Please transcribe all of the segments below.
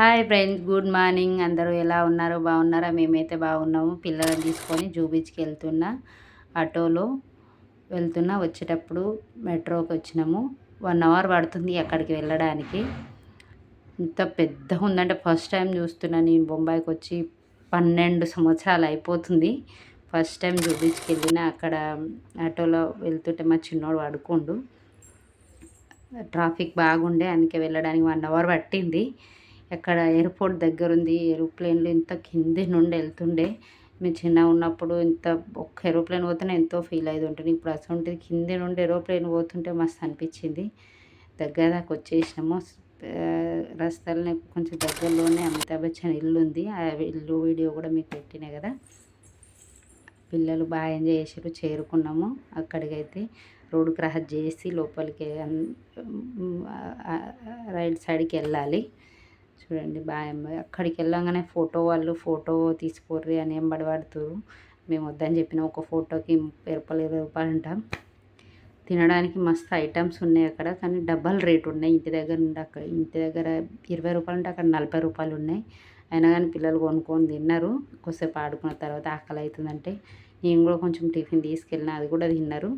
Hi friends good morning అందరూ ఎలా ఉన్నారో? బాగున్నారా? మేమైతే బాగున్నాము. పిల్లలను తీసుకొని జూ బీచ్కి వెళ్తున్నా. ఆటోలో వెళ్తున్నా. వచ్చేటప్పుడు మెట్రోకి వచ్చినాము. వన్ అవర్ పడుతుంది అక్కడికి వెళ్ళడానికి. ఇంత పెద్దగా ఉందంటే ఫస్ట్ టైం చూస్తున్నా. నేను బొంబాయికి వచ్చి పన్నెండు సంవత్సరాలు అయిపోతుంది. ఫస్ట్ టైం జూ బీచ్కి వెళ్ళిన. అక్కడ ఆటోలో వెళ్తుంటే మా చిన్నోడు పడుకోండు. ట్రాఫిక్ బాగుండే. అందుకే వెళ్ళడానికి వన్ అవర్ పట్టింది. ఎక్కడ ఎయిర్పోర్ట్ దగ్గర ఉంది ఏరోప్లేన్లు ఇంత కింది నుండి వెళ్తుండే మేము చిన్న ఉన్నప్పుడు ఇంత ఒక్క ఏరోప్లేన్ పోతేనే ఎంతో ఫీల్ అయ్యేది ఉంటుంది ఇప్పుడు అసలు కింది నుండి ఏరోప్లేన్ పోతుంటే మస్తు అనిపించింది. దగ్గర దాకా వచ్చేసినాము. రస్తాలనే కొంచెం దగ్గరలోనే అమితాబ్ బచ్చన్ ఇల్లు ఉంది ఆ ఇల్లు వీడియో కూడా మీకు పెట్టినా కదా. పిల్లలు బాగా ఎంజాయ్ చేసారు చేరుకున్నాము. అక్కడికైతే రోడ్డు క్రాస్ చేసి లోపలికి రైట్ సైడ్కి వెళ్ళాలి. చూడండి బాయమ్మ అక్కడికి వెళ్ళంగానే ఫోటో వాళ్ళు ఫోటో తీసుకోర్రి అని ఏం బడబడుతురు మేము వద్దని చెప్పిన ఒక ఫోటోకి ముప్పై రూపాయలు ఇరవై రూపాయలు అంటాం తినడానికి మస్తు ఐటమ్స్ ఉన్నాయి అక్కడ కానీ డబల్ రేట్ ఉన్నాయి. ఇంటి దగ్గర నుండి అక్కడ ఇంటి దగ్గర ఇరవై రూపాయలు ఉంటే అక్కడ నలభై రూపాయలు ఉన్నాయి. అయినా కానీ పిల్లలు కొనుక్కొని తిన్నారు. కొద్దిసేపు ఆడుకున్న తర్వాత ఆకలి అవుతుందంటే నేను కూడా కొంచెం టిఫిన్ తీసుకెళ్ళిన అది కూడా తిన్నారు.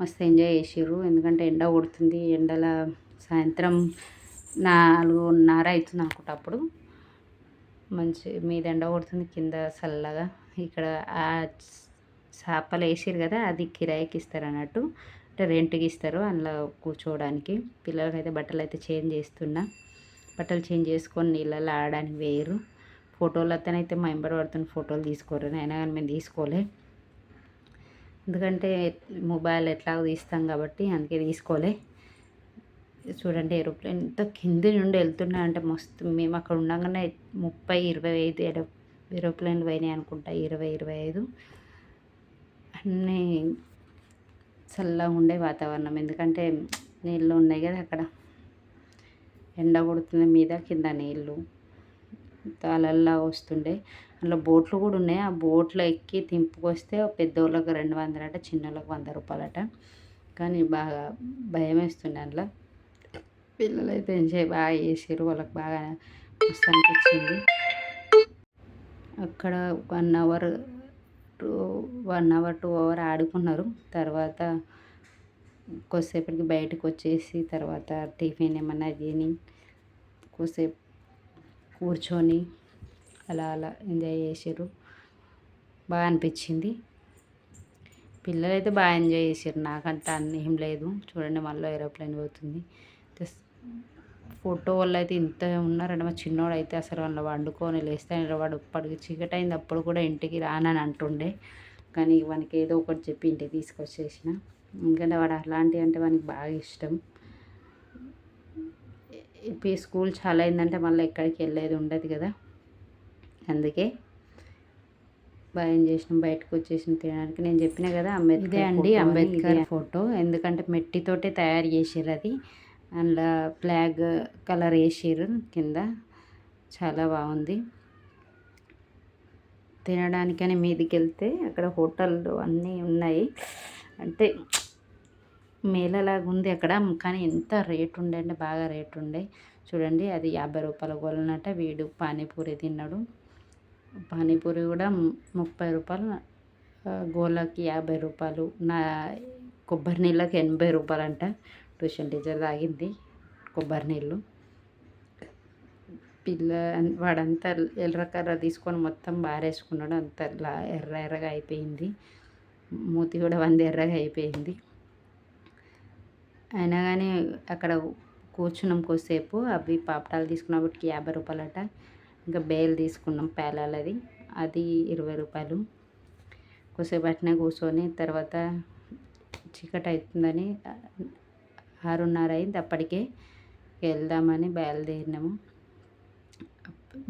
మస్తు ఎంజాయ్ చేసారు ఎందుకంటే ఎండ కొడుతుంది ఎండల సాయంత్రం నాలుగున్నర అవుతుంది అనుకుంటా అప్పుడు. మంచి మీద ఎండ కొడుతుంది కింద చల్లగా. ఇక్కడ ఆ చేపలు వేసారు కదా అది కిరాయికి ఇస్తారు అన్నట్టు. అంటే రెంట్కి ఇస్తారు అందులో కూర్చోవడానికి. పిల్లలకైతే బట్టలు అయితే చేంజ్ చేస్తున్నా. బట్టలు చేంజ్ చేసుకొని నీళ్ళలో ఆడడానికి వేయరు. ఫోటోలు అతనైతే మా ఎంబడి పడుతున్న ఫోటోలు తీసుకోరు. అయినా కానీ మేము తీసుకోలే. ఎందుకంటే మొబైల్ ఎట్లా తీస్తాం కాబట్టి అందుకే తీసుకోలే. చూడండి ఏరోప్లేన్ ఇంత కింది నుండి వెళ్తున్నాయంటే మస్తు. మేము అక్కడ ఉండగానే ముప్పై ఇరవై ఐదు ఏడో ఏరోప్లేన్లు పోయినాయి అనుకుంటా. ఇరవై ఇరవై ఐదు. అన్నీ చల్లగా ఉండే వాతావరణం. ఎందుకంటే నీళ్ళు ఉన్నాయి కదా అక్కడ. ఎండ కొడుతుంది మీద కింద నీళ్ళు. అలల్లా వస్తుండే. అందులో బోట్లు కూడా ఉన్నాయి. ఆ బోట్లో ఎక్కి తింపుకొస్తే పెద్దోళ్ళకి రెండు వందలట చిన్నోళ్ళకి వంద రూపాయలట. కానీ బాగా భయం వేస్తుండే అందులో. పిల్లలు అయితే ఎంజాయ్ బాగా చేసారు వాళ్ళకి బాగా మస్తు అనిపించింది అక్కడ one hour two one hour two hour ఆడుకున్నారు. తర్వాత కొద్దిసేపటికి బయటకు వచ్చేసి తర్వాత టిఫిన్ ఏమన్నా తిని కొద్దిసేపు కూర్చొని అలా అలా ఎంజాయ్ చేసారు బాగా అనిపించింది పిల్లలైతే బాగా ఎంజాయ్ చేసారు నాకంటే అన్నీ ఏం లేదు. చూడండి మళ్ళీ ఏరోప్లేన్ పోతుంది. ఫోటో వాళ్ళు అయితే ఇంత ఉన్నారంటే మా చిన్నోడు అయితే అసలు వాళ్ళ వండుకొని లేస్తే వాడు పడికి చీకటి అయింది అప్పుడు కూడా ఇంటికి రానని అంటుండే. కానీ వానికి ఏదో ఒకటి చెప్పి ఇంటికి తీసుకొచ్చేసిన. ఎందుకంటే వాడు అలాంటివి అంటే వానికి బాగా ఇష్టం. ఇప్పుడు స్కూల్ చాలా అయిందంటే మళ్ళీ ఎక్కడికి వెళ్ళేది ఉండదు కదా. అందుకే భయం చేసినాం బయటకు వచ్చేసిన తినడానికి. నేను చెప్పిన కదా అంబేద్కర్ అండి అంబేద్కర్ ఫోటో. ఎందుకంటే మెట్టితోటే తయారు చేసారు అది. అండ్ ఫ్లాగ్ కలర్ వేసారు కింద. చాలా బాగుంది. తినడానికని మీదికి వెళ్తే అక్కడ హోటళ్ళు అన్నీ ఉన్నాయి. అంటే మేళలాగా ఉంది అక్కడ. కానీ ఎంత రేటు ఉండే అంటే బాగా రేటు ఉండే చూడండి అది యాభై రూపాయల గోలనట. వీడు పానీపూరి తిన్నాడు. పానీపూరి కూడా ముప్పై రూపాయలు. గోలకి యాభై రూపాయలు. నా కొబ్బరి నీళ్ళకి ఎనభై రూపాయలు అంట ట్యూషన్ టీచర్ తాగింది కొబ్బరి నీళ్ళు. పిల్ల వాడంతా ఎర్రకర్ర తీసుకొని మొత్తం బారేసుకున్నాడు. అంత ఎర్ర ఎర్రగా అయిపోయింది. మూతి కూడా వంద ఎర్రగా అయిపోయింది. అయినా కానీ అక్కడ కూర్చున్నాం కొద్దిసేపు. అవి పాపటాలు తీసుకున్నప్పటికి యాభై రూపాయలట. ఇంకా బేల్ తీసుకున్నాం పేలాలది. అది ఇరవై రూపాయలు. కొద్దిసేపు అట్నే కూర్చొని తర్వాత చీకటి అవుతుందని ఆరున్నర అయింది అప్పటికే వెళ్దామని బయలుదేరినాము.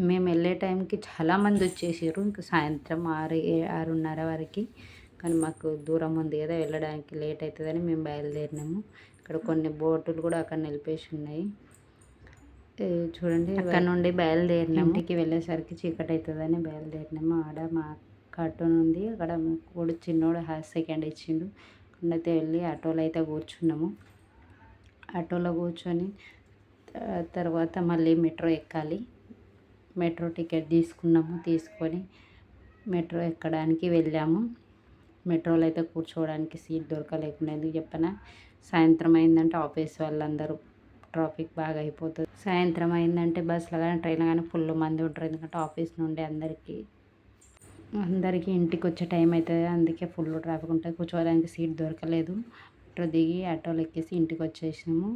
మేము వెళ్ళే టైంకి చాలామంది వచ్చేసారు. ఇంకా సాయంత్రం ఆరు ఆరున్నర వరకు. కానీ మాకు దూరం ఉంది కదా వెళ్ళడానికి లేట్ అవుతుందని మేము బయలుదేరినాము. ఇక్కడ కొన్ని బోటులు కూడా అక్కడ నిలిపేసి ఉన్నాయి. చూడండి అక్కడ నుండి బయలుదేరినాము. ఇంటికి వెళ్ళేసరికి చీకటి అవుతుందని బయలుదేరినాము. ఆడ మా కార్టూన్ ఉంది. అక్కడ కూడా చిన్నోడు సెకండ్ ఇచ్చిండు. అక్కడైతే వెళ్ళి ఆటోలో అయితే కూర్చున్నాము. ఆటోలో కూర్చొని తర్వాత మళ్ళీ మెట్రో ఎక్కాలి. మెట్రో టికెట్ తీసుకున్నాము తీసుకొని మెట్రో ఎక్కడానికి వెళ్ళాము. మెట్రోలో అయితే కూర్చోవడానికి సీట్ దొరకలేకుండా ఎందుకు సాయంత్రం అయిందంటే ఆఫీస్ వాళ్ళందరూ ట్రాఫిక్ బాగా అయిపోతుంది. సాయంత్రం అయిందంటే బస్సులో కానీ ట్రైన్లో కానీ ఫుల్ మంది ఉంటారు. ఎందుకంటే ఆఫీస్ నుండి అందరికీ అందరికీ ఇంటికి వచ్చే టైం అవుతుంది అందుకే ఫుల్ ట్రాఫిక్ ఉంటుంది. కూర్చోవడానికి సీట్ దొరకలేదు. ఆటో దిగి ఆటోలో ఎక్కేసి ఇంటికి వచ్చేసినాము.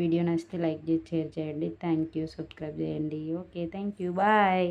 వీడియో నచ్చితే లైక్ చేసి షేర్ చేయండి. థ్యాంక్ యూ సబ్స్క్రైబ్ చేయండి. Okay thank you bye.